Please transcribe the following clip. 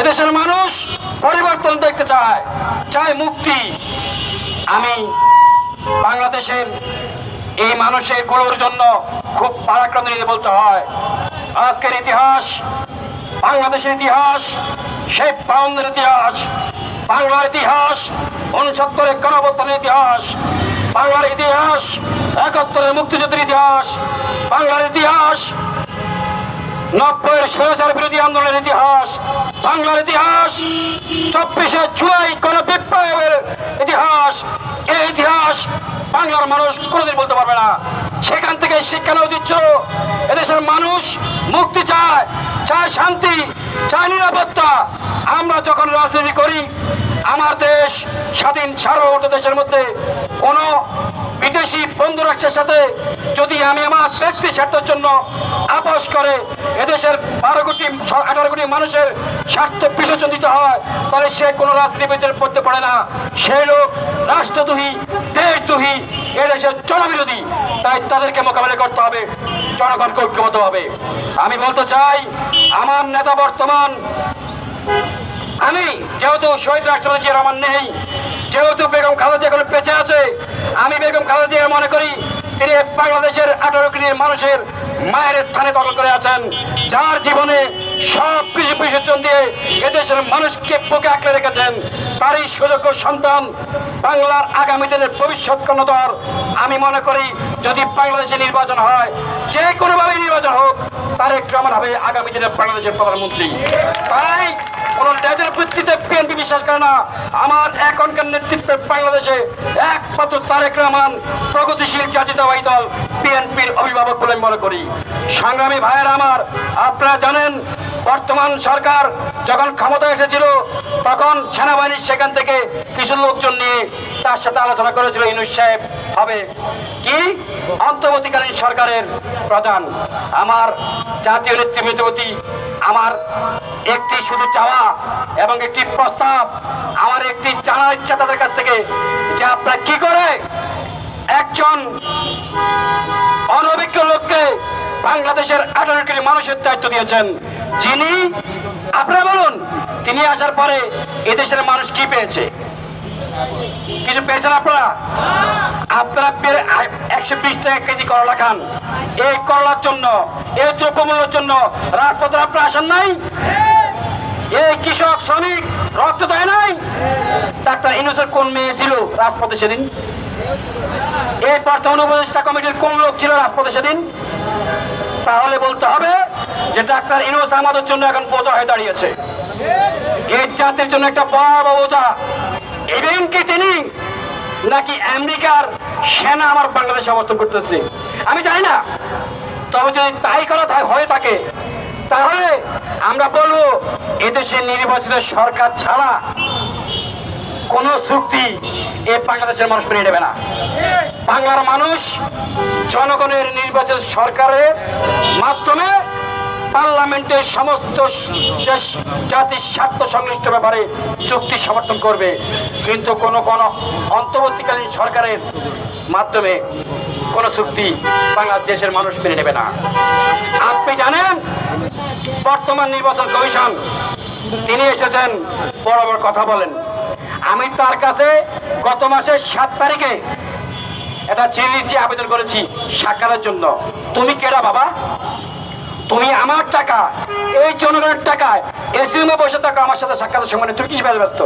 এদেশের মানুষ পরিবর্তন দেখতে চায় চায় মুক্তি। আমি বাংলাদেশের এই মানুষেরগুলোর জন্য খুব পারাক্রান্ত নিয়ে বলতে হয়। আজকের ইতিহাস, বাংলাদেশের ইতিহাস, শেখ বাউন্নের ইতিহাস, বাংলার ইতিহাস উনসত্তরের গণবর্তনের ইতিহাস, বাংলার ইতিহাস, একাত্তরের মুক্তিযুদ্ধের ইতিহাস, বাংলার ইতিহাস নব্বইয়ের স্বৈরাচার বিরোধী আন্দোলনের ইতিহাস, বাংলার ইতিহাস, চব্বিশে জুলাই কোন বিপ্লবের ইতিহাস, এই ইতিহাস বাংলার মানুষ কোনোদিন বলতে পারবে না। সেখান থেকে শিক্ষা নেওয়া দিচ্ছ এদেশের মানুষ মুক্তি চায় চায় শান্তি, চায় নিরাপত্তা। আমরা যখন রাজনীতি করি, আমার দেশ স্বাধীন সার্বভৌম দেশের মধ্যে কোনো বিদেশি বন্ধু রাষ্ট্রের সাথে যদি আমি আমার শ্রেষ্ঠ স্বার্থের জন্য আপোষ করে এদেশের বারো কোটি আঠারো কোটি মানুষের স্বার্থ বিসর্জন দিতে হয়, তাহলে সে কোনো রাজনীতিবিদের পড়তে পারে না। সেই লোক রাষ্ট্রদ্রোহী, দেশদ্রোহী, এদেশের জনবিরোধী। তাই তাদেরকে মোকাবেলা করতে হবে, জনগণকে ঐক্যবদ্ধ হবে। আমি বলতে চাই, আমার নেতা বর্তমান, আমি যেহেতু শহীদ রাষ্ট্রপতি রহমান নেই যেহেতু বেগম খালেদা এখন বেঁচে আছে, আমি বেগম খালেদা মনে করি তিনি বাংলাদেশের আঠারো কোটি মানুষের মায়ের স্থানে দখল করে আছেন। যার জীবনে সব কিছু বিসর্জন দিয়ে এদেশের মানুষকে বুকে আঁকড়ে রেখেছেন। তারই সুযোগ্য সন্তান বাংলার আগামী দিনের ভবিষ্যৎ কর্ণধর। আমি মনে করি যদি বাংলাদেশে নির্বাচন হয়, যে কোনোভাবে নির্বাচন হোক, তার তারেক রহমান হবে আগামী দিনের বাংলাদেশের প্রধানমন্ত্রী। তাই কোন নেতার ভিত্তিতে বিশ্বাস করে না আমার এখনকার নেতৃত্বে বাংলাদেশে একমাত্র তারেক রহমান প্রগতিশীল জাতীয়তাবাদী দল বিএনপির অভিভাবক বলে মনে করি। সংগ্রামী ভাইয়ের আমার, আপনারা জানেন, বর্তমান সরকার যখন ক্ষমতা এসেছিল, তখন সেনাবাহিনী সেখান থেকে কিছু লোকজন নিয়ে তার সাথে আলোচনা করেছিল ইনুস সাহেব হবে। কি? অন্তর্বর্তীকালীন সরকারের প্রধান। আমার জাতীয় নেতৃত্বের প্রতি আমার একটি শুধু চাওয়া এবং একটি প্রস্তাব। আমার একটি জানার ইচ্ছা তাদের কাছ থেকে যে আপনারা কি করে একজন অনভিজ্ঞ লোককে বাংলাদেশের আঠারো মানুষের দায়িত্ব দিয়েছেন, যিনি আপনারা বলুন, তিনি আসার পরে এদেশের মানুষ কি পেয়েছে? কিছু পেয়েছেন আপনারা? আপনারা একশো বিশ টাকা কেজি করলা খান। এই করলার জন্য, এই দ্রব্যমূল্যের জন্য রাজপথে আপনারা আসেন নাই? এই কৃষক, শ্রমিক, রক্ত দেয় নাই? ডাক্তার ইনুসের কোন মেয়ে ছিল রাজপথে সেদিন? এই বর্তমান উপদেষ্টা কমিটির কোন লোক ছিল রাজপথে সেদিন? তাহলে বলতে হবে যে ডাক্তার ইনুস আমাদের জন্য এখন বোঝা হয়ে দাঁড়িয়েছে। এই জাতির জন্য একটা বড় বোঝা। ইভেন কি তিনি? নাকি আমেরিকার সেনা আমার বাংলাদেশ সমর্থন করতেছে? আমি জানি না। তবে যদি তাই করা হয়ে থাকে, তাহলে আমরা বলব, এদেশে নির্বাচিত সরকার ছাড়া কোন চুক্তি এ বাংলাদেশের মানুষ মেনে নেবে না। বাংলার মানুষ জনগণের নির্বাচিত সরকারের মাধ্যমে পার্লামেন্টের সমস্ত জাতির স্বার্থ সংশ্লিষ্ট ব্যাপারে চুক্তি সমর্থন করবে। কিন্তু কোন কোন অন্তর্বর্তীকালীন সরকারের মাধ্যমে কোন চুক্তি বাংলাদেশের মানুষ মেনে নেবে না। আপনি জানেন, বর্তমান নির্বাচন কমিশন, তিনি এসেছেন, বড় কথা বলেন। আমি তার কাছে গত মাসের সাত তারিখে এটা চিঠি আবেদন করেছি সাক্ষাতের জন্য। তুমি কেডা বাবা? তুমি আমার টাকা, এই জনগণের টাকায় এসি রুমে বসে থাকো, আমার সাথে সাক্ষাতের সময় তুমি কি ব্যস্ত?